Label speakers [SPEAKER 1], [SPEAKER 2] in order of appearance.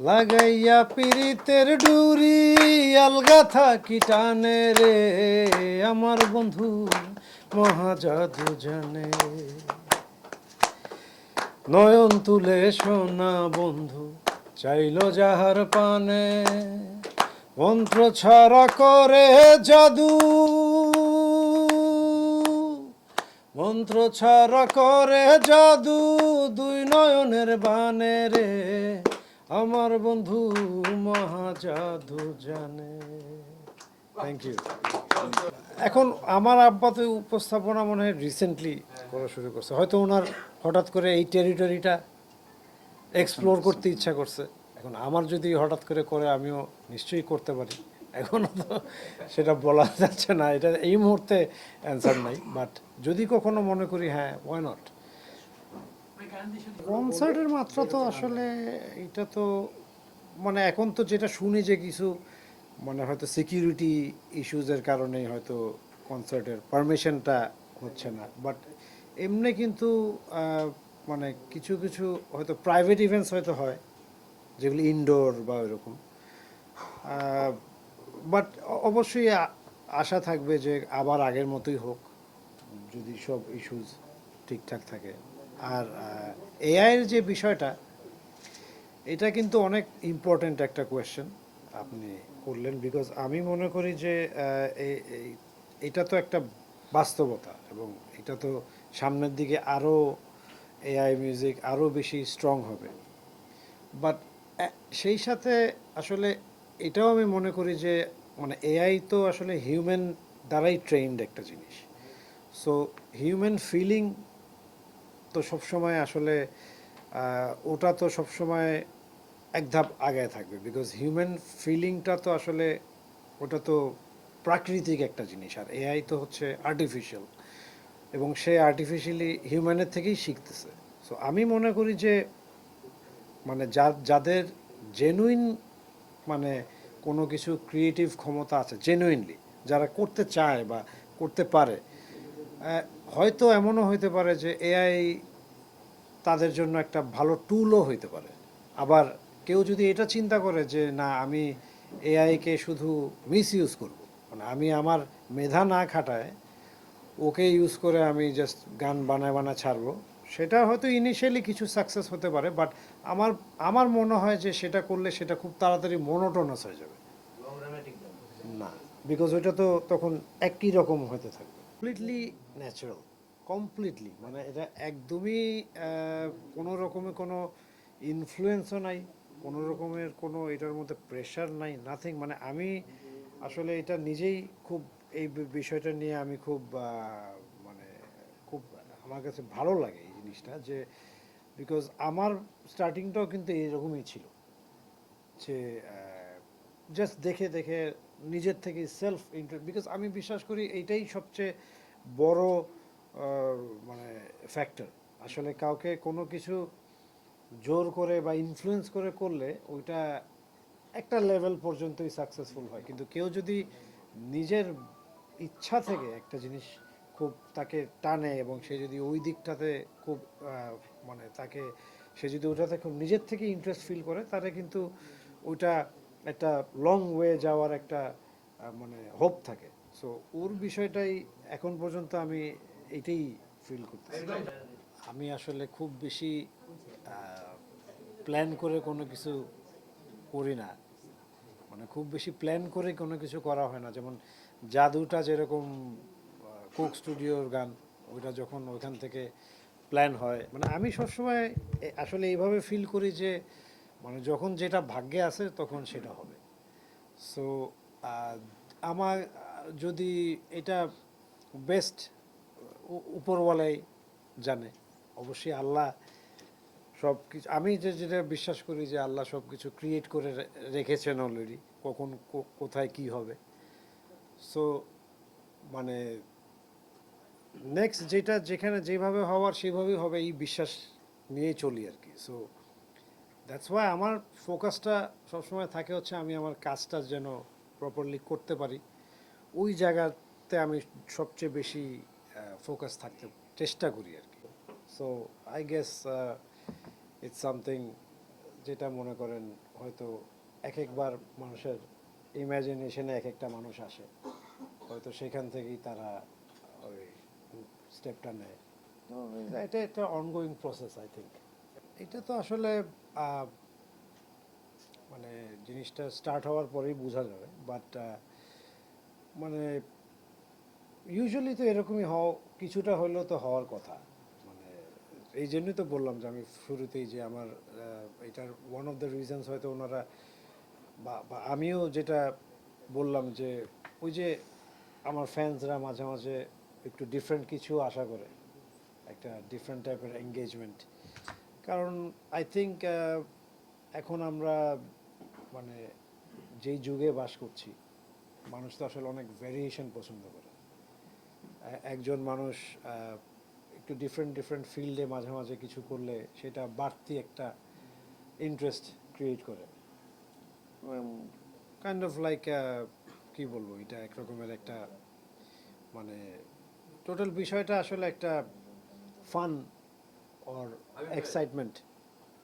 [SPEAKER 1] লাগাইয়া পীড়িতের ডুরি, আলগা থাকি রে। আমার বন্ধু মহাজাদু জানে। নয়ন তুলে সোনা বন্ধু, চাইল যাহার পানে। মন্ত্র ছাড়া করে জাদু। মন্ত্র ছাড়া করে জাদু, দুই নয়নের বানে রে। আমার বন্ধু মহাজাদু জানে। থ্যাংক ইউ এখন আমার আব্বা তো উপস্থাপনা মনে হয় রিসেন্টলি করা শুরু করছে। হয়তো ওনার হঠাৎ করে এই টেরিটরিটা এক্সপ্লোর করতে ইচ্ছা করছে। এখন আমার যদি হঠাৎ করে করে, আমিও নিশ্চয়ই করতে পারি। এখনও তো সেটা বলা যাচ্ছে না। এটা এই মুহূর্তে অ্যান্সার নাই। বাট যদি কখনো মনে করি হ্যাঁ ওয়াই নট কনসার্টের মাত্রা তো আসলে এটা তো মানে এখন তো যেটা শুনি যে কিছু মানে হয়তো সিকিউরিটি ইস্যুজের কারণেই হয়তো কনসার্টের পারমিশনটা হচ্ছে না। বাট এমনি কিন্তু মানে কিছু কিছু হয়তো প্রাইভেট ইভেন্টস হয়তো হয়, যেগুলি ইনডোর বা এরকম বাট অবশ্যই আশা থাকবে যে আবার আগের মতোই হোক, যদি সব ইস্যুজ ঠিকঠাক থাকে। আর এআইয়ের যে বিষয়টা, এটা কিন্তু অনেক ইম্পর্ট্যান্ট একটা কোয়েশ্চেন আপনি করলেন বিকজ আমি মনে করি যে এটা তো একটা বাস্তবতা এবং এটা তো সামনের দিকে আরও এআই মিউজিক আরও বেশি স্ট্রং হবে। বাট সেই সাথে আসলে এটাও আমি মনে করি যে মানে এআই তো আসলে হিউম্যান দ্বারাই ট্রেন্ড একটা জিনিস। সো হিউম্যান ফিলিং তো সবসময় আসলে ওটা তো সবসময় এক ধাপ আগায় থাকবে বিকজ হিউম্যান ফিলিংটা তো আসলে ওটা তো প্রাকৃতিক একটা জিনিস আর এআই তো হচ্ছে আর্টিফিশিয়াল এবং সে আর্টিফিশিয়ালি হিউম্যানের থেকেই শিখতেছে। সো আমি মনে করি যে মানে যাদের জেনুইন মানে কোনো কিছু ক্রিয়েটিভ ক্ষমতা আছে জেনুইনলি যারা করতে চায় বা করতে পারে হয়তো এমনও হইতে পারে যে এআই তাদের জন্য একটা ভালো টুলও হইতে পারে। আবার কেউ যদি এটা চিন্তা করে যে না আমি এআইকে শুধু মিস ইউজ করব। মানে আমি আমার মেধা না খাটায় ওকে ইউজ করে আমি জাস্ট গান বানায় বানায় ছাড়বো সেটা হয়তো ইনিশিয়ালি কিছু সাকসেস হতে পারে বাট আমার আমার মনে হয় যে সেটা করলে সেটা খুব তাড়াতাড়ি মনোটোনাস হয়ে যাবে। না বিকজ ওইটা তো তখন একই রকম হতে থাকবে। কমপ্লিটলি ন্যাচারাল কমপ্লিটলি মানে এটা একদমই কোনো রকমের কোনো ইনফ্লুয়েন্সও নাই, কোনো রকমের কোনো এটার মধ্যে প্রেশার নাই নাথিং মানে আমি আসলে এটা নিজেই খুব, এই বিষয়টা নিয়ে আমি খুব মানে খুব, আমার কাছে ভালো লাগে এই জিনিসটা যে বিকজ আমার স্টার্টিংটাও কিন্তু এইরকমই ছিল, যে জাস্ট দেখে দেখে নিজের থেকে সেলফ ইন্টার বিকজ আমি বিশ্বাস করি এইটাই সবচেয়ে বড় মানে ফ্যাক্টর আসলে কাউকে কোনো কিছু জোর করে বা ইনফ্লুয়েন্স করে করলে ওইটা একটা লেভেল পর্যন্তই সাকসেসফুল হয়। কিন্তু কেউ যদি নিজের ইচ্ছা থেকে একটা জিনিস খুব তাকে টানে এবং সে যদি ওই দিকটাতে খুব মানে তাকে, সে যদি ওটাতে খুব নিজের থেকে ইন্টারেস্ট ফিল করে, তাহলে কিন্তু ওইটা একটা লং ওয়ে যাওয়ার একটা মানে হোপ থাকে। সো ওর বিষয়টাই এখন পর্যন্ত আমি এটাই ফিল করতেছি আমি আসলে খুব বেশি প্ল্যান করে কোনো কিছু করি না। মানে খুব বেশি প্ল্যান করে কোনো কিছু করা হয় না। যেমন জাদুটা যেরকম কোক স্টুডিওর গান ওইটা যখন ওইখান থেকে প্ল্যান হয়। মানে আমি সবসময় আসলে এইভাবে ফিল করি যে মানে যখন যেটা ভাগ্যে আছে তখন সেটা হবে। সো আমার যদি এটা বেস্ট উপরওয়ালাই জানে, অবশ্যই আল্লাহ সব কিছু আমি যে যেটা বিশ্বাস করি যে আল্লাহ সব কিছু ক্রিয়েট করে রেখেছেন অলরেডি কখন কোথায় কি হবে। সো মানে নেক্সট যেটা, যেখানে যেভাবে হওয়ার সেভাবেই হবে এই বিশ্বাস নিয়েই চলি আর কি। সো দ্যাটস ওয়াই আমার ফোকাসটা সবসময় থাকে হচ্ছে আমি আমার কাজটা যেন প্রপারলি করতে পারি। ওই জায়গাতে আমি সবচেয়ে বেশি ফোকাস থাকতে চেষ্টা করি আর কি। So I guess it's something যেটা মনে করেন হয়তো এক একবার মানুষের ইমাজিনেশনে এক একটা মানুষ আসে। হয়তো সেখান থেকেই তারা ওই স্টেপটা নেয়। তো এটা একটা অনগোয়িং প্রসেস আই থিঙ্ক এটা তো আসলে মানে জিনিসটা স্টার্ট হওয়ার পরেই বোঝা যাবে। বাট মানে ইউজুয়ালি তো এরকমই হওয়া কিছুটা হলেও তো হওয়ার কথা। মানে এই জন্যই তো বললাম যে, আমি শুরুতেই যে আমার এটার ওয়ান অফ দ্য রিজনস হয়তো ওনারা বা আমিও যেটা বললাম যে, ওই যে আমার ফ্যান্সরা মাঝে মাঝে একটু ডিফারেন্ট কিছু আশা করে, একটা ডিফারেন্ট টাইপের এঙ্গেজমেন্ট কারণ আই থিঙ্ক এখন আমরা মানে যেই যুগে বাস করছি মানুষ তো আসলে অনেক ভ্যারিয়েশন পছন্দ করে। একজন মানুষ একটু ডিফারেন্ট ডিফারেন্ট ফিল্ডে মাঝে মাঝে কিছু করলে সেটা বাড়তি একটা ইন্টারেস্ট ক্রিয়েট করে। কাইন্ড অফ লাইক কি বলব এটা একরকমের একটা মানে টোটাল বিষয়টা আসলে একটা ফান অর এক্সাইটমেন্ট